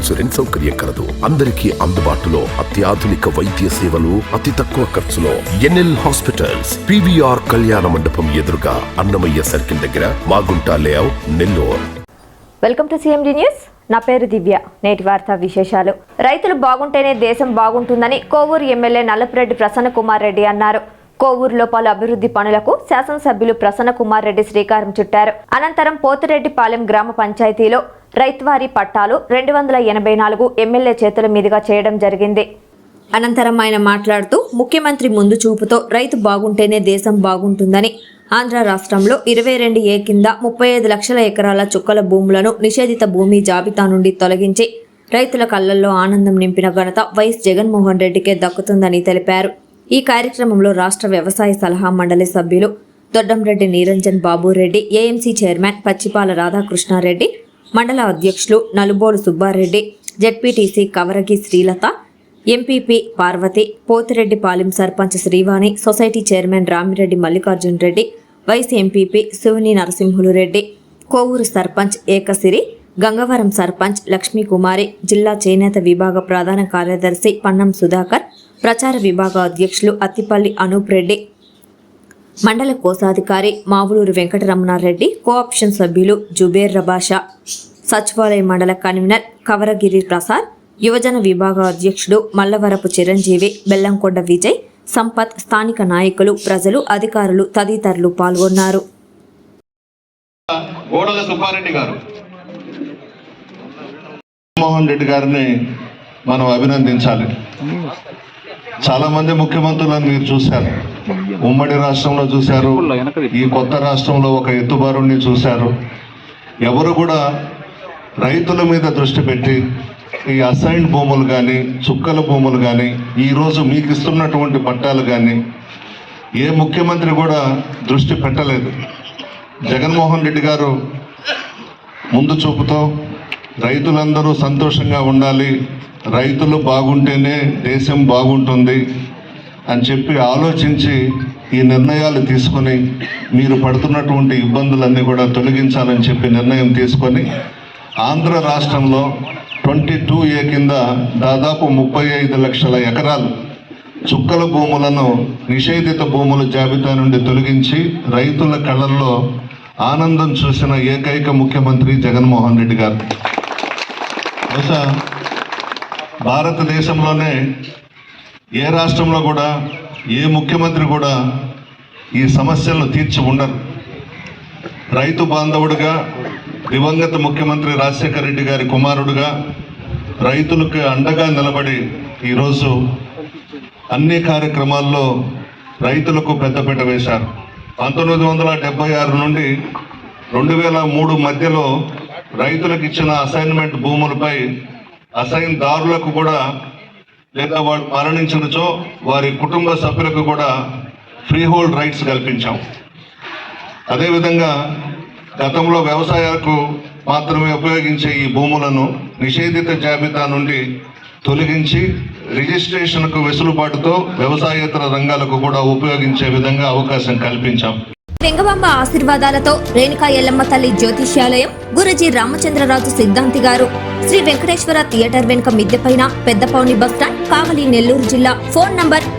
Insurance సౌకర్యం కలదు. అందరికీ అందుబాటులో అత్యాధునిక వైద్య సేవలు అతి తక్కువ ఖర్చులో. ఎన్ఎల్ హాస్పిటల్స్ పివిఆర్ కళ్యాణ మండపం ఎదురుగా అన్నమయ్య సర్కిల్ దగ్గర Magunta layout Nellore. Welcome to CMD news. నా పేరు దివ్య. నేటి వార్తా విశేషాలు. రైతులు బాగుంటేనే దేశం బాగుంటుందని కోవూరు ఎమ్మెల్యే నల్లపురెడ్డి ప్రసన్న కుమార్ రెడ్డి అన్నారు. కోవూరులో పలు అభివృద్ధి పనులకు శాసనసభ్యులు ప్రసన్న కుమార్ రెడ్డి శ్రీకారం చుట్టారు. అనంతరం పోతిరెడ్డిపాలెం గ్రామ పంచాయతీలో రైతువారీ పట్టాలు రెండు వందల ఎనభై నాలుగు ఎమ్మెల్యే చేతుల మీదుగా చేయడం జరిగింది. అనంతరం ఆయన మాట్లాడుతూ ముఖ్యమంత్రి ముందు చూపుతో రైతు బాగుంటేనే దేశం బాగుంటుందని ఆంధ్ర రాష్ట్రంలో ఇరవై రెండు ఏ కింద ముప్పై ఐదు లక్షల ఎకరాల చుక్కల భూములను నిషేధిత భూమి జాబితా నుండి తొలగించి రైతుల కళ్ళల్లో ఆనందం నింపిన ఘనత వైఎస్ జగన్మోహన్ రెడ్డికే దక్కుతుందని తెలిపారు. ఈ కార్యక్రమంలో రాష్ట్ర వ్యవసాయ సలహా మండలి సభ్యులు దొడ్డంరెడ్డి నిరంజన్ బాబురెడ్డి ఏఎంసీ చైర్మన్ పచ్చిపాల రాధాకృష్ణారెడ్డి మండల అధ్యక్షులు Nalubolu Subbareddy ZPTC Kavaragi Srilatha MPP Parvathi Pothireddy Palem sarpanch Srivani society chairman Ramireddy Mallikarjun Reddy vice MPP Shivani Narasimhulu Reddy Kovur sarpanch Ekasiri Gangavaram sarpanch Lakshmikumari జిల్లా చేనేత విభాగ ప్రధాన కార్యదర్శి పన్నం సుధాకర్ ప్రచార విభాగ అధ్యక్షులు అత్తిపల్లి అనూప్ రెడ్డి మండల కోశాధికారి మావులూరు వెంకటరమణారెడ్డి కోఆప్షన్ సభ్యులు జుబేర్ రబాషా సచివాలయ మండల కన్వీనర్ కవరగిరి ప్రసాద్ యువజన విభాగ అధ్యక్షుడు మల్లవరపు చిరంజీవి బెల్లంకొండ విజయ్ సంపత్ స్థానిక నాయకులు ప్రజలు అధికారులు తదితరులు పాల్గొన్నారు. మోహన్ రెడ్డి గారిని మనం అభినందించాలి. చాలా మంది ముఖ్యమంత్రులను మీరు చూశారు. ఉమ్మడి రాష్ట్రంలో చూశారు. ఈ కొత్త రాష్ట్రంలో ఒక ఎత్తుబారుణ్ణి చూశారు. ఎవరు కూడా రైతుల మీద దృష్టి పెట్టి ఈ అసైన్డ్ భూములు కానీ చుక్కల భూములు కానీ ఈరోజు మీకు ఇస్తున్నటువంటి పట్టాలు కానీ ఏ ముఖ్యమంత్రి కూడా దృష్టి పెట్టలేదు. జగన్మోహన్ రెడ్డి గారు ముందు చూపుతో రైతులందరూ సంతోషంగా ఉండాలి. రైతులు బాగుంటేనే దేశం బాగుంటుంది. అని చెప్పి ఆలోచించి ఈ నిర్ణయాలు తీసుకొని మీరు పడుతున్నటువంటి ఇబ్బందులన్నీ కూడా తొలగించాలని చెప్పి నిర్ణయం తీసుకొని ఆంధ్ర రాష్ట్రంలో ట్వంటీ టూ ఏ కింద దాదాపు ముప్పై ఐదు లక్షల ఎకరాలు చుక్కల భూములను నిషేధిత భూముల జాబితా నుండి తొలగించి రైతుల కళ్ళల్లో ఆనందం చూసిన ఏకైక ముఖ్యమంత్రి జగన్మోహన్ రెడ్డి గారు. బహుశా భారతదేశంలోనే ఏ రాష్ట్రంలో కూడా ఏ ముఖ్యమంత్రి కూడా ఈ సమస్యలను తీర్చి ఉండరు. రైతు బాంధవుడిగా దివంగత ముఖ్యమంత్రి రాజశేఖర రెడ్డి గారి కుమారుడుగా రైతులకు అండగా నిలబడి ఈరోజు అన్ని కార్యక్రమాల్లో రైతులకు పెద్దపీట వేశారు. పంతొమ్మిది వందల డెబ్బై ఆరు నుండి రెండు వేల మూడు మధ్యలో రైతులకు ఇచ్చిన అసైన్మెంట్ భూములపై అసైన్ దారులకు కూడా లేదా వాళ్ళు మరణించినచో వారి కుటుంబ సభ్యులకు కూడా ఫ్రీ హోల్డ్ రైట్స్ కల్పించాం. అదేవిధంగా గతంలో వ్యవసాయాలకు మాత్రమే ఉపయోగించే ఈ భూములను నిషేధిత జాబితా నుండి తొలగించి రిజిస్ట్రేషన్కు వెసులుబాటుతో వ్యవసాయేతర రంగాలకు కూడా ఉపయోగించే విధంగా అవకాశం కల్పించాం. వెంగబాంబ ఆశీర్వాదాలతో రేణుకా ఎల్లమ్మ తల్లి జ్యోతిష్యాలయం గురుజీ రామచంద్రరాజు సిద్ధాంతి గారు. శ్రీ వెంకటేశ్వర థియేటర్ వెనుక మిద్దెపైన పెద్దపౌని బస్టాండ్ కావలి నెల్లూరు జిల్లా. Phone number